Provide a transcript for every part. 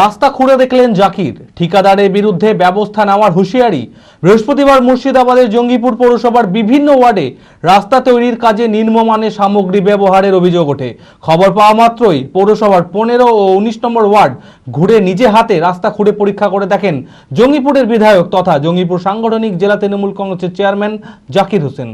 রাস্তা খুঁড়ে দেখলেন জাকির। ঠিকাদারের বিরুদ্ধে ব্যবস্থা নেওয়ার হুঁশিয়ারি বৃহস্পতিবার মুর্শিদাবাদের জঙ্গিপুর পৌরসভার বিভিন্ন ওয়ার্ডে রাস্তা তৈরির কাজে নিম্নমানের সামগ্রী ব্যবহারের অভিযোগ ওঠে। খবর পাওয়া মাত্রই পৌরসভার পনেরো ও উনিশ নম্বর ওয়ার্ড ঘুরে নিজে হাতে রাস্তা খুঁড়ে পরীক্ষা করে দেখেন জঙ্গিপুরের বিধায়ক তথা জঙ্গিপুর সাংগঠনিক জেলা তৃণমূল কংগ্রেসের চেয়ারম্যান জাকির হোসেন।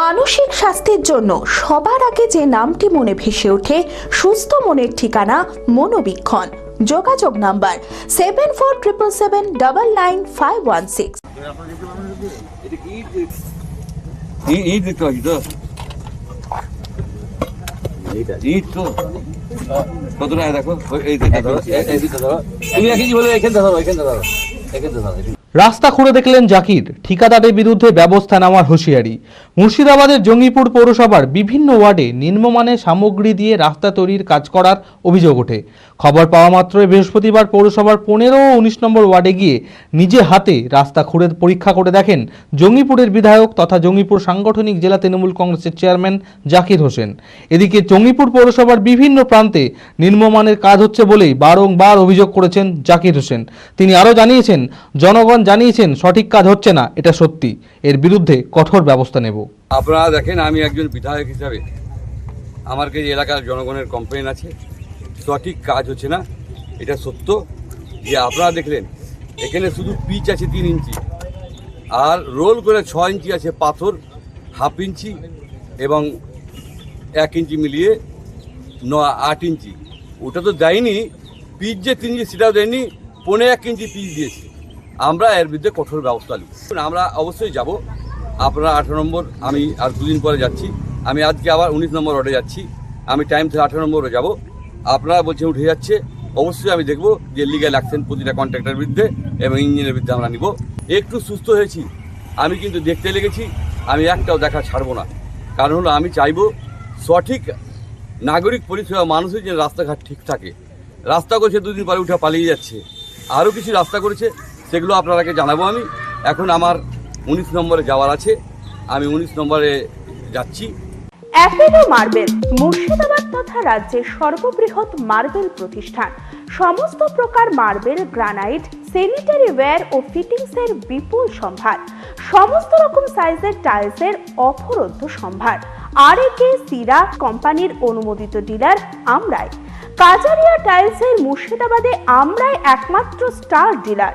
মানসিক স্বাস্থ্যের জন্য সবার আগে যে নামটি মনে ভেসে ওঠে, সুস্থ মনের ঠিকানা মনোবীক্ষণ। যোগাযোগ number seven four triple seven double nine five one six দেখো এই দেখো তুমি এখানে বলে এখানে ধরো এখানে ধরো এখানে ধরো রাস্তা খুঁড়ে দেখলেন জাকির, ঠিকাদারের বিরুদ্ধে ব্যবস্থা নেওয়ার হুঁশিয়ারি। মুর্শিদাবাদের জঙ্গিপুর পৌরসভার বিভিন্ন ওয়ার্ডে নিম্নমানের সামগ্রী দিয়ে রাস্তা তৈরির কাজ করার অভিযোগ ওঠে। খবর পাওয়া মাত্রই বৃহস্পতিবার পৌরসভার পনেরো ও উনিশ নম্বর ওয়ার্ডে গিয়ে নিজে হাতে রাস্তা খুঁড়ে পরীক্ষা করে দেখেন জঙ্গিপুরের বিধায়ক তথা জঙ্গিপুর সাংগঠনিক জেলা তৃণমূল কংগ্রেসের চেয়ারম্যান জাকির হোসেন। এদিকে জঙ্গিপুর পৌরসভার বিভিন্ন প্রান্তে নিম্নমানের কাজ হচ্ছে বলেই বারংবার অভিযোগ করেছেন জাকির হোসেন। তিনি আরও জানিয়েছেন, জনগণ জানিয়েছেন, সঠিক কাজ হচ্ছে না, এটা সত্যি। এর বিরুদ্ধে কঠোর ব্যবস্থা নেব। আপনারা দেখেন, আমি একজন বিধায়ক হিসাবে আমার কাছে এলাকার জনগণের কমপ্লেন আছে। সঠিক কাজ হচ্ছে না, এটা সত্য। যে আপনারা দেখলেন, এখানে শুধু পিচ আছে তিন ইঞ্চি, আর রোল করে ছ ইঞ্চি আছে পাথর হাফ ইঞ্চি এবং এক ইঞ্চি মিলিয়ে ন, আট ইঞ্চি। ওটা তো দেয়নি পিচ যে তিন ইঞ্চি, সেটাও দেয়নি পনেরো এক ইঞ্চি পিচ দিয়েছে। আমরা এর বিরুদ্ধে কঠোর ব্যবস্থা নিই আমরা অবশ্যই যাব। আপনারা আঠারো নম্বর, আমি আর দুদিন পরে যাচ্ছি। আমি আজকে আবার উনিশ নম্বর রোডে যাচ্ছি। আমি টাইম থেকে আঠারো নম্বরে যাব। আপনারা বলছেন উঠে যাচ্ছে। অবশ্যই আমি দেখব যে লিগাল অ্যাকশন প্রতিটা কন্ট্রাক্টরের বিরুদ্ধে এবং ইঞ্জিনের বিরুদ্ধে আমরা নিব। একটু সুস্থ হয়েছি। আমি কিন্তু দেখতে লেগেছি। আমি একটাও দেখা ছাড়বো না। কারণ হলো, আমি চাইব সঠিক নাগরিক পরিষেবা মানুষের যেন রাস্তাঘাট ঠিক থাকে। রাস্তা করেছে, দুদিন পরে উঠে পালিয়ে যাচ্ছে। আরও কিছু রাস্তা করেছে। সেগুলো আপনারাকে জানাব আমি। এখন আমার উনিশ নম্বরে যাওয়ার আছে। আমি উনিশ নম্বরে যাচ্ছি। অ্যাপেলো মার্বেল, মুর্শিদাবাদ তথা রাজ্যের সর্ববৃহৎ মার্বেল প্রতিষ্ঠান। সমস্ত প্রকার মার্বেল, গ্রানাইট স্যানিটারি ওয়্যার ও ফিটিংসের বিপুল সম্ভার। সমস্ত রকম সাইজের টাইলসের অফরন্ত সম্ভার। আর একে সিরা কোম্পানির অনুমোদিত ডিলার আমরাই। কাজারিয়া টাইলসের মুর্শিদাবাদে আমরাই একমাত্র স্টার ডিলার